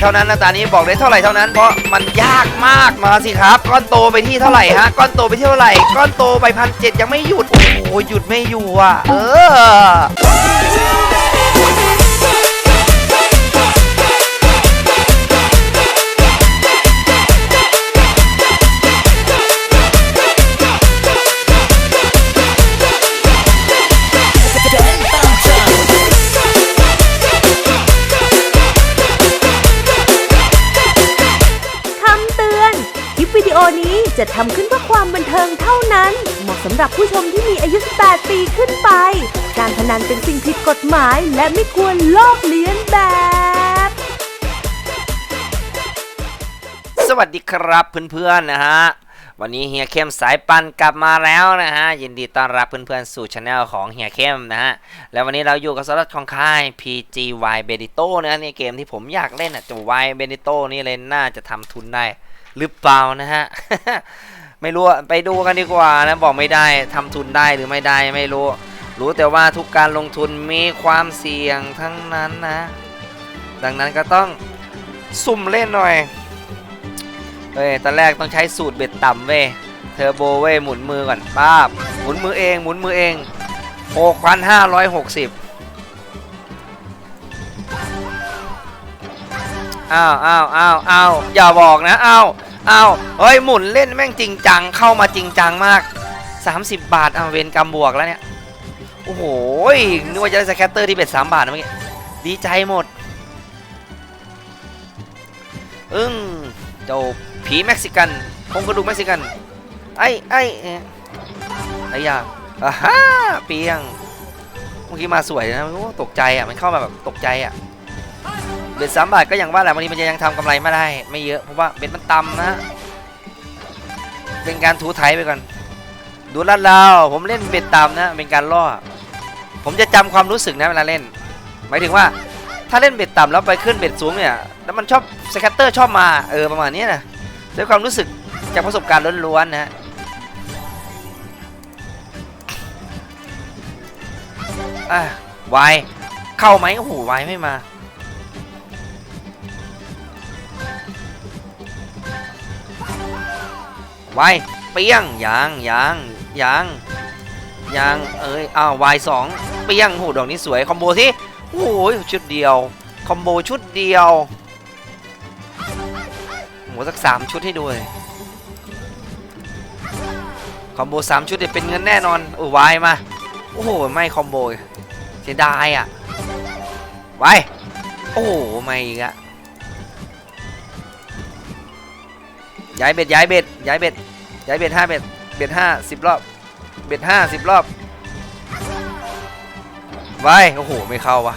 เท่านั้นนะตานี้บอกได้เท่าไหร่เท่านั้นเพราะมันยากมากมาสิครับ ก้อนโตไปที่เท่าไหร่ฮะก้อนโตไปที่เท่าไหร่ก้อนโตไปพันเจ็ดยังไม่หยุดโอ้โหหยุดไม่อยู่อะเออ ปวิดีโอนี้จะทำขึ้นเพื่อความบันเทิงเท่านั้น เหมาะสำหรับผู้ชมที่มีอายุ 18 ปีขึ้นไป การพนันเป็นสิ่งผิดกฎหมาย และไม่ควรลอกเลียนแบบ สวัสดีครับเพื่อนๆนะฮะ วันนี้เฮียเข้มสายปันกลับมาแล้วนะฮะ ยินดีต้อนรับเพื่อนๆสู่ช anel ของเฮียเข้มนะฮะ แล้ววันนี้เราอยู่กับสล็อตของค่าย PGY Benito นะในเกมที่ผมอยากเล่นอะจะ Y Benito นี่เลยน่าจะทำทุนได้ หรือเปล่านะฮะ ไม่รู้ไปดูกันดีกว่านะบอกไม่ได้ทำทุนได้หรือไม่ได้ไม่รู้ รู้แต่ว่าทุกการลงทุนมีความเสี่ยงทั้งนั้นนะ ดังนั้นก็ต้องสุ่มเล่นหน่อยเฮ้ยตอนแรกต้องใช้สูตรเบ็ดต่ำเว้ยเทอร์โบเว้ยหมุนมือก่อนป้าบหมุนมือเองหมุนมือเอง6,560 อ้าวอ้าวอ้าวอ้าวอย่าบอกนะอ้าวอ้าวเฮ้ยหมุนเล่นแม่งจริงจังเข้ามาจริงจังมาก 30 บาทเอาเวนกรรมบวกแล้วเนี่ยโอ้โหนึกว่าจะได้สแคตเตอร์ที่เบ็ด3บาทนะเมื่อกี้ดีใจหมดอึ้งเจ้าผีเม็กซิกันคงกระดูกเม็กซิกัน ไอ้ไอ้ไอ้ยาอ่าฮ่าเปียงเมื่อกี้มาสวยนะโอ้ตกใจอะมันเข้ามาแบบตกใจอะ เบ็ดสามบาทก็อย่างว่าแหละบางทีมันจะยังทำกำไรไม่ได้ ไม่เยอะเพราะว่าเบ็ดมันต่ำนะฮะเป็นการถูไถไปก่อน ดูลาดเราผมเล่นเบ็ดต่ำนะ เป็นการล่อ ผมจะจำความรู้สึกนะเวลาเล่น หมายถึงว่าถ้าเล่นเบ็ดต่ำแล้วไปขึ้นเบ็ดสูงเนี่ยแล้วมันชอบสแคตเตอร์ชอบมาเออประมาณนี้นะด้วยความรู้สึกจากประสบการณ์ล้วนๆนะฮะอะวายเข้าไหมโอ้โหวายไม่มา ไวเปี้ยงยังยังยังยังเอ้ยอ้าววายสองเปี้ยงโหดอกนี้สวยคอมโบที่โอ้โหชุดเดียวคอมโบชุดเดียวหมูสักสามชุดให้ดูเลยคอมโบสามชุดเนี่ยเป็นเงินแน่นอนโอ้วายมาโอ้โหไม่คอมโบเสียดายอะไว้โอ้โหไม่อีกอะ ย้ายเบ็ดย้ายเบ็ดย้ายเบ็ดย้ายเบ็ดห้าเบ็ดเบ็ดห้าสิบรอบ เบ็ดห้าสิบรอบไว้โอ้โห ไม่เข้าวะ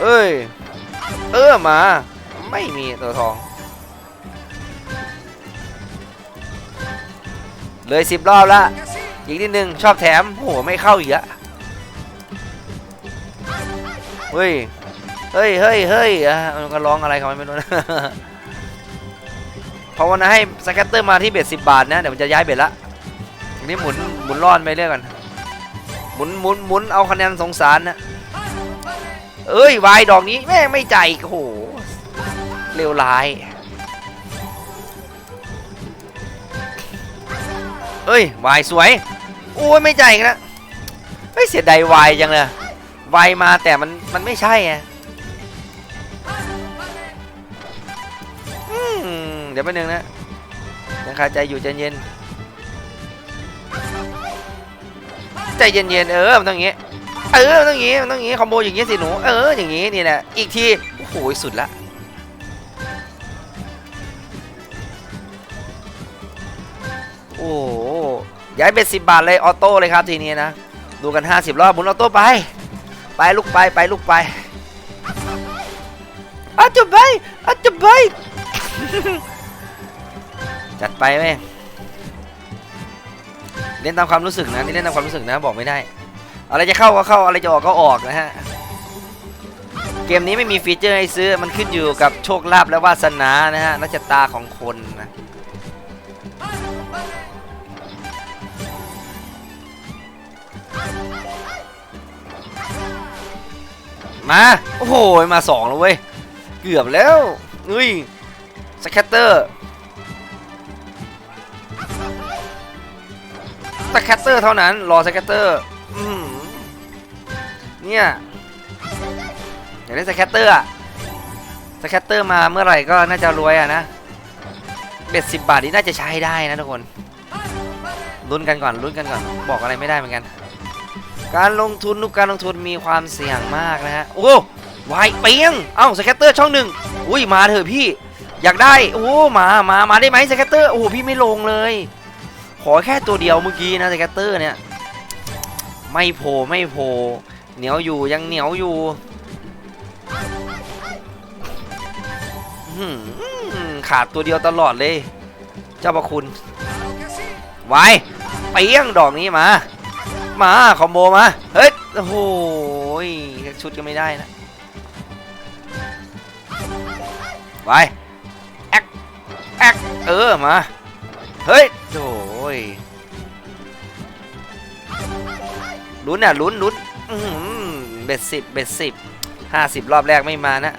เอ้ย เออมา ไม่มีตัวทอง เลยสิบรอบละอีกนิดนึง ชอบแถมโหไม่เข้าอีกอะเฮ้ย เฮ้ยเฮ้ยเฮ้ยอะมันก็ร้องอะไรเขาไม่รู้นะภาวนาให้สแกตเตอร์มาที่เบ็ดสิบบาทนะ เดี๋ยวมันจะย้ายเบ็ดละทีนี้หมุนหมุนรอดไปเรื่อยก่อนหมุนหมุนหมุนเอาคะแนนสงสารนะเอ้ยวายดอกนี้แม่ไม่ใจโอ้โหเลวร้ายเอ้ยวายสวยโอ้ยไม่ใจายอีกแล้วเฮ้ยเสียดายวายจังเลยวายมาแต่มันมันไม่ใช่ไง เดี๋ยวแป๊บนึงนะยังคาใจอยู่ใจเย็นใจเย็นๆเออมันต้องอย่างงี้เออมันต้องอย่างงี้มันต้องอย่างงี้คอมโบอย่างงี้สิหนูเอออย่างงี้นี่แหละอีกทีโอ้โหสุดละโอ้ย้ายเบ็ดสิบบาทเลยออโต้เลยครับทีนี้นะดูกัน 50 รอบหมุนออโต้ไป ไปลูกไปไปลูกไปอาจะไปอาจะไป จัดไปไหมเล่นตามความรู้สึกนะนี่เล่นตามความรู้สึกนะบอกไม่ได้ อะไรจะเข้าก็เข้าอะไรจะออกก็ออกนะฮะเกมนี้ไม่มีฟีเจอร์ให้ซื้อมันขึ้นอยู่กับโชคลาภและวาสนานะฮะและชะตาของคนนะมาโอ้โหมาสองแล้วเว้ยเกือบแล้วอุ้ยสแคตเตอร์ สแคตเตอร์เท่านั้น รอสแคตเตอร์เนี่ยอยากได้สแคตเตอร์อะสแคตเตอร์มาเมื่อไหร่ก็น่าจะรวยอะนะเบ็ดสิบบาทนี่น่าจะใช้ได้นะทุกคนลุ้นกันก่อนลุ้นกันก่อน บอกอะไรไม่ได้เหมือนกัน การลงทุนทุกการลงทุนมีความเสี่ยงมากนะฮะโอ้วายเปียงเอ้าสแคตเตอร์ช่องหนึ่งอุ้ยมาเถอะพี่ อยากได้โอ้มามามาได้ไหมสแคตเตอร์โอ้พี่ไม่ลงเลย ขอแค่ตัวเดียวเมื่อกี้นะสแคตเตอร์เนี่ยไม่โผล่ไม่โผล่เหนียวอยู่ยังเหนียวอยู่ขาดตัวเดียวตลอดเลย เจ้าประคุณไว้เปียงดอกนี้มา มาคอมโบมาเฮ้ยโอ้โหยชุดก็ไม่ได้นะไปแอคแอคเออมาเฮ้ยโอ้ ยลุ้นอะลุ้นลุ้นเบ็ดสิบเบ็ดสิบห้าสิบรอบแรกไม่มานะ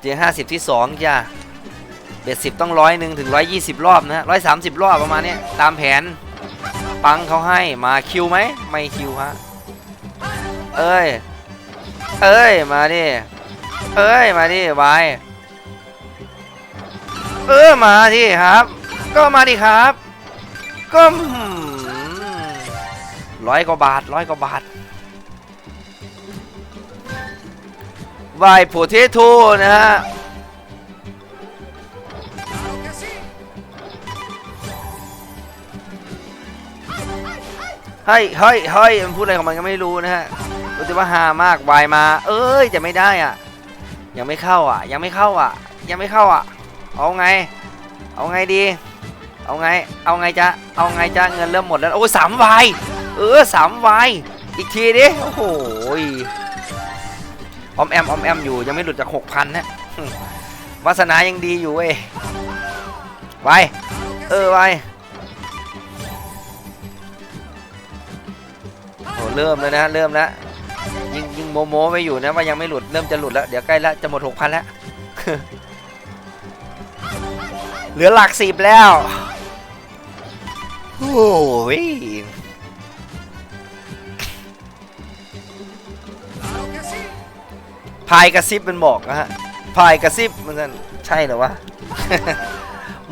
เจอห้าสิบที่สองจ้าเบ็ดสิบต้องร้อยหนึ่งถึงร้อยยี่สิบรอบนะร้อยสามสิบรอบประมาณนี้ตามแผน ปังเขาให้มาคิวไหมไม่คิวฮะเอ้ย เอ้ย มาดิ เอ้ย มาดิวายเออ มาดิครับ ก็มาดิครับ ก็มร้อยกว่าบาทร้อยกว่าบาทวายโพเทโตนะฮะเฮ้ยเฮ้ยเฮ้ยมันพูดอะไรของมันก็ไม่รู้นะฮะรู้แต่ว่าฮามากวายมา เอ้ยจะไม่ได้อะ ยังไม่เข้าอะ ยังไม่เข้าอะ ยังไม่เข้าอะ เอาไง เอาไงดี เอาไง เอาไงจะเอาไงจะเงินเริ่มหมดแล้ว โอ้ยสามวาย เออสามวาย อีกทีดิ โอ้โหยออมแอมออมแอมอยู่ยังไม่หลุดจากหกพันนะวาสนายังดีอยู่เว้ยไปเออไปโอ้เริ่มแล้วนะเริ่มแล้วยิงยิงโมโมไว้อยู่นะว่ายังไม่หลุดเริ่มจะหลุดแล้วเดี๋ยวใกล้แล้วจะหมดหกพันแล้วเหลือหลักสิบแล้ว โอ้ยพายกระซิบมันบอกนะฮะพายกระซิบมันกันใช่เหรอวะ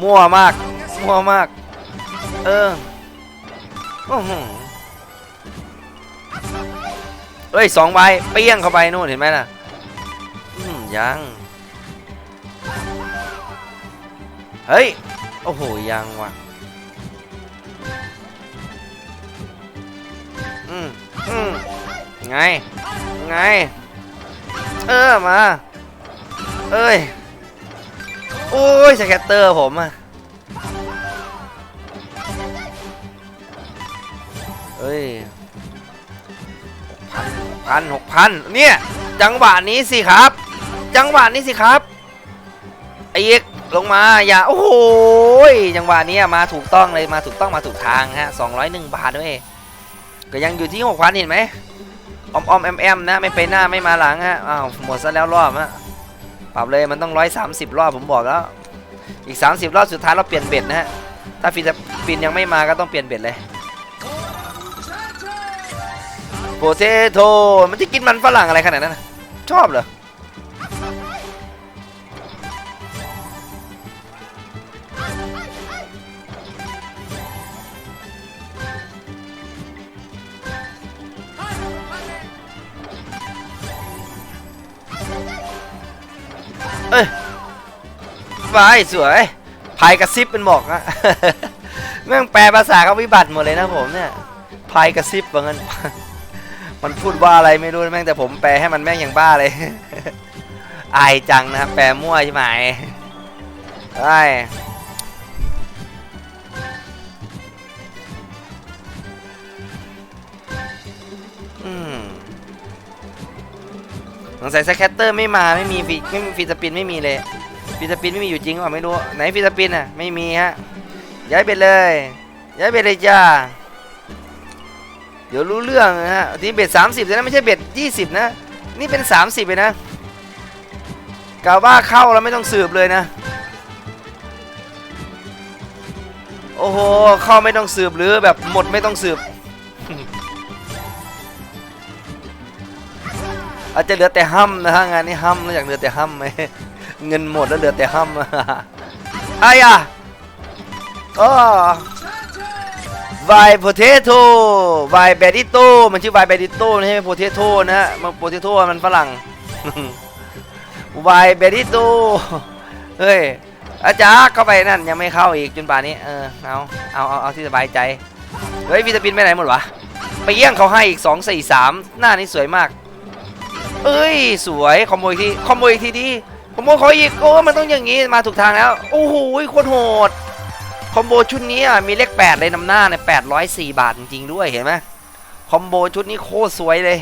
มั่วมาก มั่วมาก เออเอ้ยสองใบเปี้ยงเข้าไปนู่นเห็นไหมล่ะยัง เฮ้ย โอ้โห ยังว่ะ อืมไง ไง เออ มา เอ้ย โอ้ยสแกตเตอร์ผมอะเอ้ยพันหกพันเนี่ย จังหวะนี้สิครับ จังหวะนี้สิครับไอ้เอกลงมาอย่า โอ้โหจังหวะนี้มาถูกต้องเลยมาถูกต้องมาถูกทางฮะ201บาทด้วย ก็ยังอยู่ที่หกพันเห็นไหมออมออมแอมแอมนะไม่ไปหน้าไม่มาหลังฮะอ้าวหมดซะแล้วรอบฮะปรับเลยมันต้องร้อยสามสิบรอบผมบอกแล้วอีก 30 รอบสุดท้ายเราเปลี่ยนเบ็ดนะฮะ ถ้าฟิลิปปินยังไม่มาก็ต้องเปลี่ยนเบ็ดเลยโปเตโตมันจะกินมันฝรั่งอะไรขนาดนั้น ชอบเหรอ เอ้ยวายสวยพายกระซิบเป็นบอกนะแม่งแปลภาษาเขาวิบัติหมดเลยนะผมเนี่ยพายกระซิบว่างั้นมันพูดว่าอะไรไม่รู้แม่งแต่ผมแปลให้มันแม่งอย่างบ้าเลยอายจังนะแปลมั่วใช่ไหมไอ้อืม สงสัยสแคตเตอร์ไม่มาไม่มีฟีไม่มีฟีสปินไม่มีเลยฟีสปินไม่มีอยู่จริงหรือเปล่าไม่รู้ไหนฟีสปินอะไม่มีฮะย้ายไปเลยย้ายไปเลยจ้าเดี๋ยวรู้เรื่องนะฮะทีเบ็ด30แต่นะไม่ใช่เบ็ด20นะนี่เป็น30เลยนะกาว่าเข้าแล้วไม่ต้องสืบเลยนะโอ้โหเข้าไม่ต้องสืบหรือแบบหมดไม่ต้องสืบ อาจจะเหลือแต่ห้ำนะฮะงานนี้ห้ำนอกจากเหลือแต่ห้ำไหมเงินหมดแล้วเหลือแต่ห้ำอายะอ๋อวายโพเทโต้วายเบดิโต้มันชื่อวายเบดิโต้ไม่ใช่โพเทโต้นะฮะมันโพเทโต้มันฝรั่งวายเบดิโต้เฮ้ยอาจารย์เข้าไปนั่นยังไม่เข้าอีกจนป่านนี้เออเอาเอาเอาเอาที่สบายใจเฮ้ยวิตามินไปไหนหมดวะไปเยี่ยงเขาให้อีก2 4 3หน้านี้สวยมาก เอ้ย สวยคอมโบอีกทีคอมโบอีกทีดีคอมโบขออีกโอ้มันต้องอย่างนี้มาถูกทางแล้ว โอ้โหโคตรโหดคอมโบชุดนี้อะมีเลข8เลยนำหน้าเนี่ย804บาทจริงๆด้วยเห็นไหมคอมโบชุดนี้โคตรสวยเลย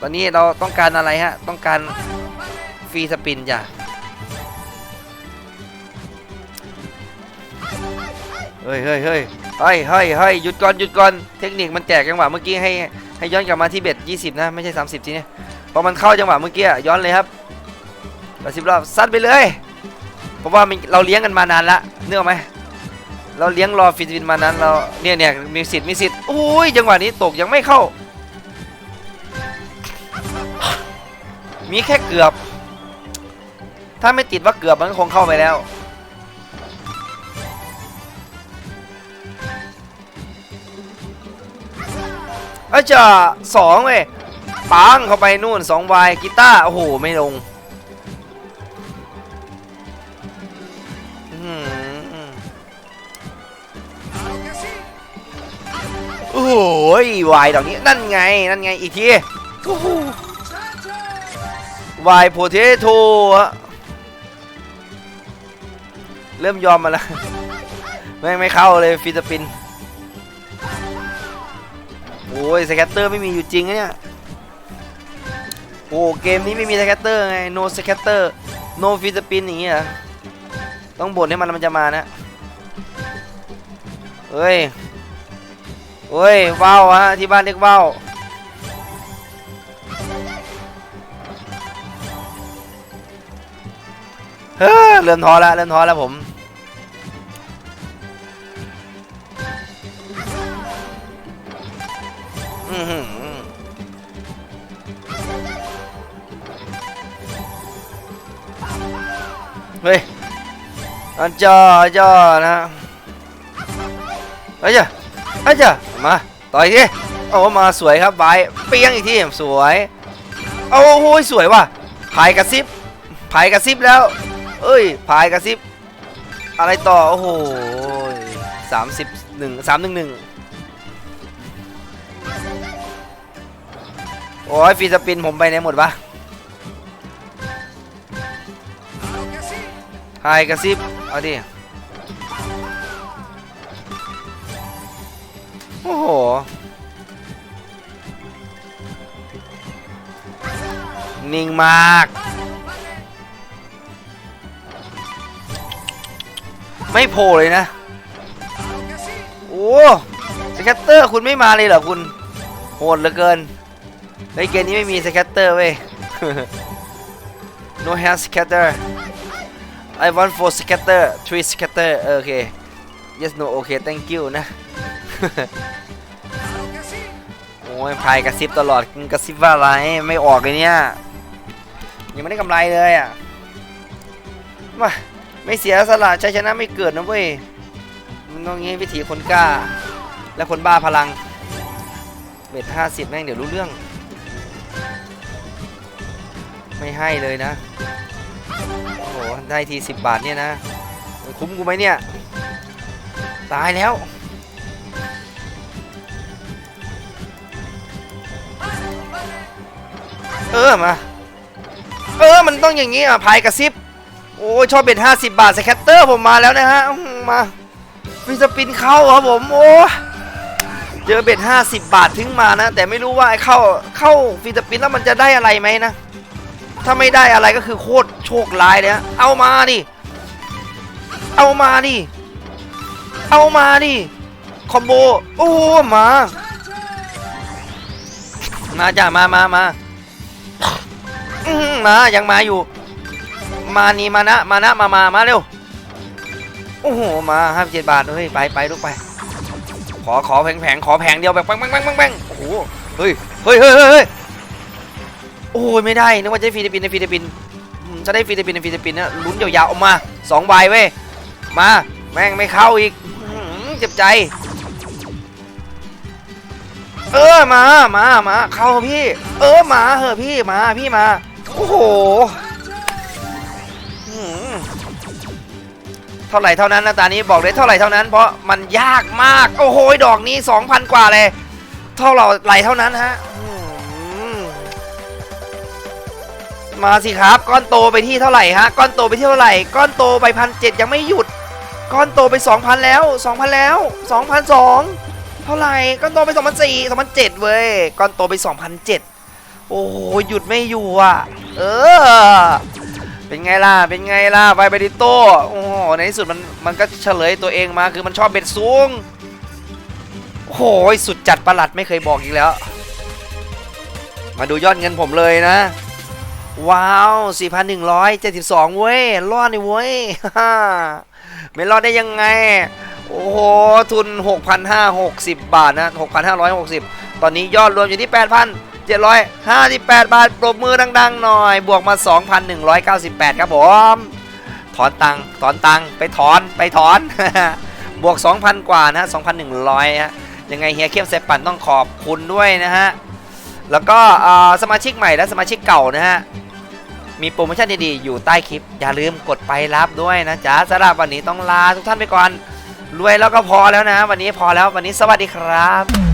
ตอนนี้เราต้องการอะไรฮะ ต้องการฟรีสปินจ้ะเฮ้ยเฮ้ยเฮ้ยเฮ้ยเฮ้ยเฮ้ยหยุดก่อนหยุดก่อน เทคนิคมันแจกจังหวะเมื่อกี้ให้ ให้ย้อนกลับมาที่เบ็ด20 นะ ไม่ใช่ 30 ทีนี้พอมันเข้าจังหวะเมื่อกี้อะย้อนเลยครับ80รอบซัดไปเลย เพราะว่ามันเราเลี้ยงกันมานานละเนื้ออกไหมเราเลี้ยงรอฟิลิปปินมานานเราเนี่ยเนี่ยมีสิทธิ์มีสิทธิ์อุ้ยจังหวะนี้ตกยังไม่เข้า มีแค่เกือบ ถ้าไม่ติดว่าเกือบมันก็คงเข้าไปแล้ว อาจะสองเว้ยปังเข้าไปนู่นสองวายกีตาร์โอ้โห ไม่ลงโอ้โหวายดอกนี้นั่นไง นั่นไง อีกทีวายโพเทโตเริ่มยอมมาแล้วไม่ไม่เข้าเลยฟิลิปปินส์ อ้ยสแกตเตอร์ไม่มีอยู่จริงนะเนี่ยโอ้เกมนี้ไม่มีสแกตเตอร์ไง no สแกตเตอร์ no ฟิสปินอย่างเงี้ยต้องบ่นให้มันมันจะมานะเฮ้ยเฮ้ยว้าวฮะที่บ้านเรียกว้าวเฮ้อเริ่มท้อแล้วเริ่มท้อแล้วผม อันจ้าจ้านะเอ้ยจ้ะเอ้ยจ้ะมาต่อยทีโอ้มาสวยครับบเปี้ยงอีกทีสวยโอ้โหสวยว่ะพายกระซิบพายกระซิบแล้ว เอ้ยพายกระซิบ อะไรต่อ โอ้โหสามสิบหนึ่งสามหนึ่งหนึ่งโอ้ยฟรีสปินผมไปไหนหมดวะ ไฮกระซิบ เอาดิ โอ้โห นิ่งมาก ไม่โผล่เลยนะ โอ้สแกตเตอร์คุณไม่มาเลยเหรอคุณ โหดเหลือเกิน ในเกมนี้ไม่มีสแคตเตอร์เว้ย no hand scatter I want four scatter three scatter เออโอเค yes no okay thank you นะ โอ้ยพายกระซิบตลอดกระซิบว่าอะไร ไม่ออกเลยเนี่ย ยังไม่ได้กำไรเลยอะมาไม่เสียสละชัยชนะไม่เกิดนะเว้ยมันต้องงี้วิถีคนกล้า และคนบ้าพลังเบ็ดห้าสิบแม่งเดี๋ยวรู้เรื่อง ไม่ให้เลยนะ โอ้โห ได้ทีสิบบาทเนี่ยนะ คุ้มกูไหมเนี่ย ตายแล้ว เออมา เออ มันต้องอย่างนี้อะพายกระซิบ โอ้ยชอบเบ็ดห้าสิบบาทสแคตเตอร์ผมมาแล้วนะฮะ มาฟิสปินเข้าครับผม โอ้เจอเบ็ดห้าสิบบาททิ้งมานะ แต่ไม่รู้ว่าไอ้เข้าเข้าฟิลิปปินส์แล้วมันจะได้อะไรไหมนะ ถ้าไม่ได้อะไรก็คือโคตรโชคร้ายเลยฮะเอามาดิเอามาดิเอามาดิคอมโบโอ้มา มาจ้ามามามามายังมาอยู่ มานี่มานะมานะมามามาเร็วโอ้โหมาห้าเจ็ดบาทเฮ้ยไปไปลูกไป ขอขอแผงแผงขอแผงเดียวแบบแบงแบงแบงแบงแบงโอ้โหเฮ้ยเฮ้ยเฮ้ยเฮ้ย โอ้ยไม่ได้นึกว่าจะได้ฟิลิปปินส์ในฟิลิปปินส์อืมจะได้ฟิลิปปินส์ในฟิลิปปินส์นะลุ้นยาวๆออกมาสองใบเว้ยมาแม่งไม่เข้าอีกอื้อหือเจ็บใจ เออมามามาเข้าเถอะพี่ เออมาเหอะพี่มาพี่มาโอ้โหอื้อหือเท่าไหร่เท่านั้นนะตานี้บอกเลยเท่าไหร่เท่านั้น เพราะมันยากมาก โอ้โหดอกนี้ 2,000 กว่าเลย เท่าไหร่เท่านั้นฮะ มาสิครับ ก้อนโตไปที่เท่าไหร่ฮะก้อนโตไปที่เท่าไหร่ ก้อนโตไปพันเยังไม่หยุด ก้อนโตไป 2,000 แล้ว 2,000 แล้ว2,002เท่าไหร่ก้อนโตไป2004 2007เว้ยก้อนโตไป2007โอ้โหหยุดไม่อยู่อะ เออ เป็นไงล่ะเป็นไงล่ะไวเบดิโตโอ้โหในที่สุดมันมันก็เฉลยตัวเองมาคือมันชอบเบ็ดสูงโอ้โหสุดจัดประหลัดไม่เคยบอกอีกแล้ว มาดูยอดเงินผมเลยนะ ว้าว 4,172 เว้ย รอดนี่เว้ย ไม่รอดได้ยังไง โอ้โห ทุน 6,560 บาทนะ 6,560 ตอนนี้ยอดรวมอยู่ที่ 8,758 บาท ปรบมือดัง ๆ หน่อย บวกมา 2,198 ครับผม ถอนตังค์ถอนตังค์ไปถอน ไปถอน บวก 2,000 กว่านะ 2,100 ฮะ ยังไงเฮียเข้มเซปันต้องขอบคุณด้วยนะฮะ แล้วก็สมาชิกใหม่และสมาชิกเก่านะฮะ มีโปรโมชั่นดีๆ อยู่ใต้คลิป อย่าลืมกดไปรับด้วยนะจ๊ะสำหรับวันนี้ต้องลาทุกท่านไปก่อน รวยแล้วก็พอแล้วนะ วันนี้พอแล้ววันนี้สวัสดีครับ